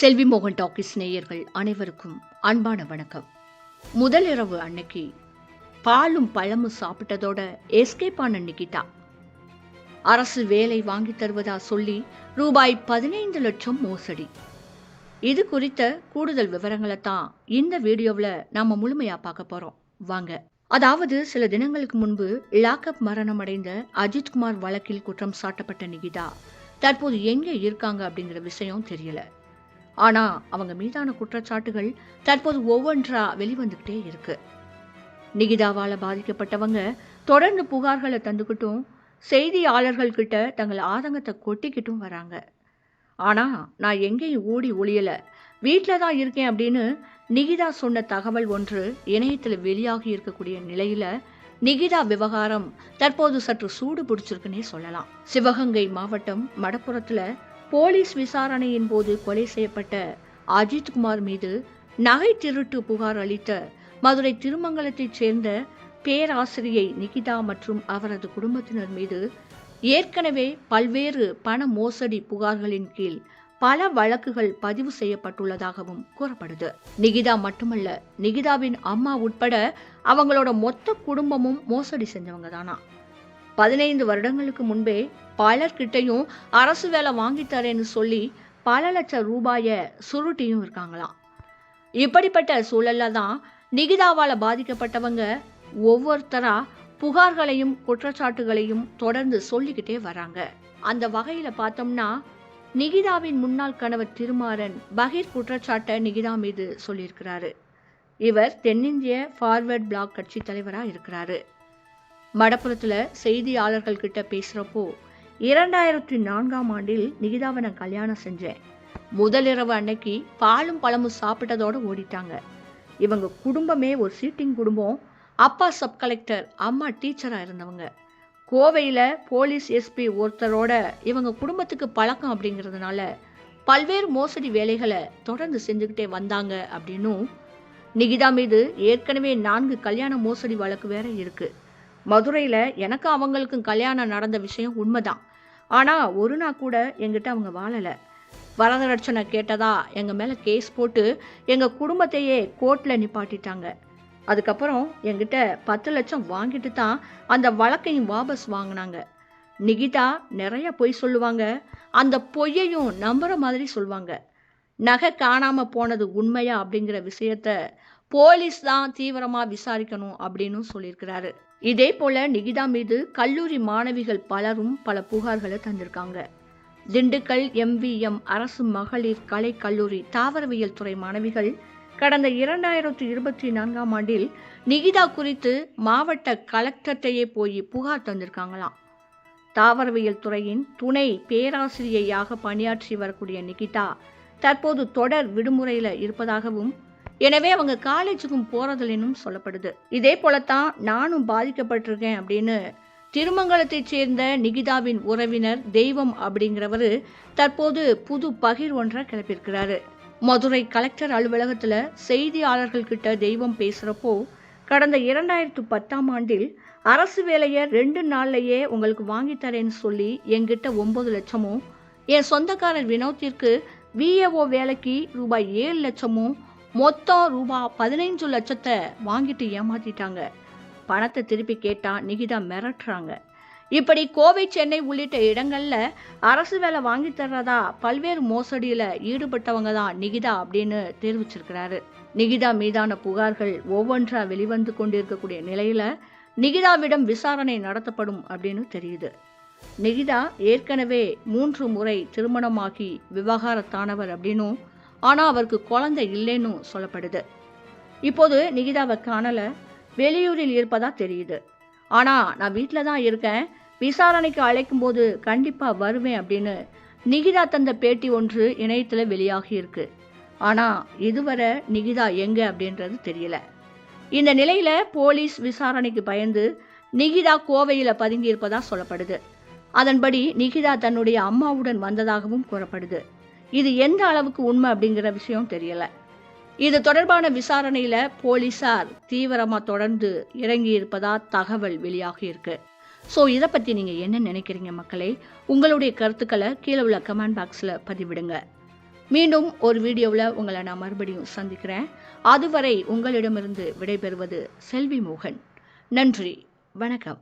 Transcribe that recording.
செல்வி மோகன் டாக்கிஸ் நேயர்கள் அனைவருக்கும் அன்பான வணக்கம். முதல் இரவு அன்னைக்கு பாலும் பழமும் சாப்பிட்டதோட எஸ்கேப் ஆன நிகிதா. அரசு வேலை வாங்கி தருவதா சொல்லி ரூபாய் பதினைந்து லட்சம் மோசடி. இது குறித்த கூடுதல் விவரங்களை தான் இந்த வீடியோவில் நாம முழுமையா பார்க்க போறோம். வாங்க. அதாவது சில தினங்களுக்கு முன்பு லாக்அப் மரணம் அடைந்த அஜித்குமார் வழக்கில் குற்றம் சாட்டப்பட்ட நிகிதா தற்போது எங்கே இருக்காங்க அப்படிங்கிற விஷயம் தெரியல. ஆனா அவங்க மீதான குற்றச்சாட்டுகள் தற்போது ஒவ்வொன்றா வெளிவந்துகிட்டே இருக்கு. நிகிதாவால பாதிக்கப்பட்டவங்க தொடர்ந்து புகார்களை தந்துக்கிட்டும் செய்தியாளர்கள் கிட்ட தங்கள் ஆதங்கத்தை கொட்டிக்கிட்டும் வராங்க. ஆனா நான் எங்கேயும் ஓடி ஒளியல. வீட்டில் தான் இருக்கேன் அப்படின்னு நிகிதா சொன்ன தகவல் ஒன்று இணையத்தில் வெளியாகி இருக்கக்கூடிய நிலையில நிகிதா விவகாரம் தற்போது சற்று சூடு பிடிச்சிருக்குன்னே சொல்லலாம். சிவகங்கை மாவட்டம் மடப்புறத்துல போலீஸ் விசாரணையின் போது கொலை செய்யப்பட்ட அஜித்குமார் மீது நகை திருட்டு புகார் அளித்த மதுரை திருமங்கலத்தைச் சேர்ந்த பேராசிரியை நிகிதா மற்றும் அவரது குடும்பத்தினர் மீது ஏற்கனவே பல்வேறு பண மோசடி புகார்களின் கீழ் பல வழக்குகள் பதிவு செய்யப்பட்டுள்ளதாகவும் கூறப்படுது. நிகிதா மட்டுமல்ல நிகிதாவின் அம்மா உட்பட அவங்களோட மொத்த குடும்பமும் மோசடி செஞ்சவங்க தானா? பதினைந்து வருடங்களுக்கு முன்பே பலர்கிட்டையும் அரசு வேலை வாங்கி தரேன்னு சொல்லி பல லட்சம் ரூபாயை சுருட்டியும் இருக்காங்களாம். இப்படிப்பட்ட சூழல்ல தான் நிகிதாவால் பாதிக்கப்பட்டவங்க ஒவ்வொருத்தராக புகார்களையும் குற்றச்சாட்டுகளையும் தொடர்ந்து சொல்லிக்கிட்டே வராங்க. அந்த வகையில் பார்த்தோம்னா நிகிதாவின் முன்னாள் கணவர் திருமாறன் பகீர் குற்றச்சாட்டை நிகிதா மீது சொல்லியிருக்கிறாரு. இவர் தென்னிந்திய ஃபார்வர்ட் பிளாக் கட்சி தலைவராக இருக்கிறாரு. மடப்புறத்தில் செய்தியாளர்கள் கிட்ட பேசுகிறப்போ இரண்டாயிரத்தி நான்காம் ஆண்டில் நிகிதாவை நான் கல்யாணம் செஞ்சேன். முதலிரவு அன்னைக்கு பாலும் பழமும் சாப்பிட்டதோடு ஓடிட்டாங்க. இவங்க குடும்பமே ஒரு சீட்டிங் குடும்பம். அப்பா சப் கலெக்டர் அம்மா டீச்சராக இருந்தவங்க. கோவையில் போலீஸ் எஸ்பி ஒருத்தரோட இவங்க குடும்பத்துக்கு பழக்கம் அப்படிங்கிறதுனால பல்வேறு மோசடி வேலைகளை தொடர்ந்து செஞ்சுக்கிட்டே வந்தாங்க அப்படின்னும் நிகிதா மீது ஏற்கனவே நான்கு கல்யாண மோசடி வழக்கு வேற இருக்குது மதுரையில் எனக்கு அவங்களுக்கும் கல்யாணம் நடந்த விஷயம் உண்மைதான். ஆனால் ஒரு நாள் கூட எங்கிட்ட அவங்க வாழலை. வரதட்சணை கேட்டதா எங்கள் மேலே கேஸ் போட்டு எங்கள் குடும்பத்தையே கோர்ட்டில் நிப்பாட்டிட்டாங்க. அதுக்கப்புறம் எங்கிட்ட பத்து லட்சம் வாங்கிட்டு தான் அந்த வழக்கையும் வாபஸ் வாங்கினாங்க. நிகிதா நிறைய பொய் சொல்லுவாங்க. அந்த பொய்யையும் நம்புகிற மாதிரி சொல்லுவாங்க நகை காணாமல் போனது உண்மையா அப்படிங்கிற விஷயத்த போலீஸ் தான் தீவிரமாக விசாரிக்கணும் அப்படின்னு சொல்லியிருக்கிறாரு. இதே போல நிகிதா மீது கல்லூரி மாணவிகள் பலரும் பல புகார்களை தந்திருக்காங்க. திண்டுக்கல் எம்விஎம் அரசு மகளிர் கலை கல்லூரி தாவரவியல் துறை மாணவிகள் கடந்த இரண்டாயிரத்தி இருபத்தி நான்காம் ஆண்டில் நிகிதா குறித்து மாவட்ட கலெக்டர்கிட்டயே போய் புகார் தந்திருக்காங்களாம். தாவரவியல் துறையின் துணை பேராசிரியையாக பணியாற்றி வரக்கூடிய நிகிதா தற்போது தொடர் விடுமுறையில் இருப்பதாகவும் எனவே அவங்க காலேஜுக்கும் போறதில்லைன்னு சொல்லப்படுது. இதே போலத்தான் நானும் பாதிக்கப்பட்டிருக்கேன் அப்படின்னு திருமங்கலத்தைச் சேர்ந்த நிகிதாவின் உறவினர் தெய்வம் அப்படிங்கிறவர் தற்போது புது பகிர் ஒன்றை கிளப்பியிருக்கிறாரு. மதுரை கலெக்டர் அலுவலகத்தில் செய்தியாளர்கள் கிட்ட தெய்வம் பேசுகிறப்போ கடந்த இரண்டாயிரத்து பத்தாம் ஆண்டில் அரசு வேலையை ரெண்டு நாள்லையே உங்களுக்கு வாங்கித்தரேன்னு சொல்லி என்கிட்ட ஒன்பது லட்சமும் என் சொந்தக்காரர் வினோத்திற்கு விஏஓ வேலைக்கு ரூபாய் ஏழு லட்சமும் மொத்தம் ரூபா பதினைஞ்சு லட்சத்தை வாங்கிட்டு ஏமாத்திட்டாங்க. பணத்தை திருப்பி கேட்டால் நிகிதா மிரட்டுறாங்க. இப்படி கோவை சென்னை உள்ளிட்ட இடங்களில் அரசு வேலை வாங்கி தர்றதா பல்வேறு மோசடியில் ஈடுபட்டவங்க தான் நிகிதா அப்படின்னு தெரிவிச்சிருக்கிறாரு. நிகிதா மீதான புகார்கள் ஒவ்வொன்றா வெளிவந்து கொண்டிருக்கக்கூடிய நிலையில் நிகிதாவிடம் விசாரணை நடத்தப்படும் அப்படின்னு தெரியுது. நிகிதா ஏற்கனவே மூன்று முறை திருமணமாகி விவகாரத்தானவர் அப்படின்னும் ஆனால் அவருக்கு குழந்தை இல்லைன்னு சொல்லப்படுது. இப்போது நிகிதாவை காணல வெளியூரில் இருப்பதா தெரியுது. ஆனால் நான் வீட்டில் தான் இருக்கேன் விசாரணைக்கு அழைக்கும் போது கண்டிப்பாக வருவேன் அப்படின்னு நிகிதா தந்த பேட்டி ஒன்று இணையத்தில் வெளியாகி இருக்கு. ஆனால் இதுவரை நிகிதா எங்கே அப்படின்றது தெரியல. இந்த நிலையில் போலீஸ் விசாரணைக்கு பயந்து நிகிதா கோவையில் பதுங்கியிருப்பதாக சொல்லப்படுது. அதன்படி நிகிதா தன்னுடைய அம்மாவுடன் வந்ததாகவும் கூறப்படுது. இது எந்த அளவுக்கு உண்மை அப்படிங்கிற விஷயம் தெரியல. இது தொடர்பான விசாரணையில போலீசார் தீவிரமா தொடர்ந்து இறங்கி இருப்பதா தகவல் வெளியாகி இருக்கு. ஸோ இதை பற்றி நீங்கள் என்ன நினைக்கிறீங்க மக்களே? உங்களுடைய கருத்துக்களை கீழே உள்ள கமெண்ட் பாக்ஸில் பதிவிடுங்க. மீண்டும் ஒரு வீடியோவில் உங்களை நான் மறுபடியும் சந்திக்கிறேன். அதுவரை உங்களிடமிருந்து விடைபெறுவது செல்வி மோகன் நன்றி வணக்கம்.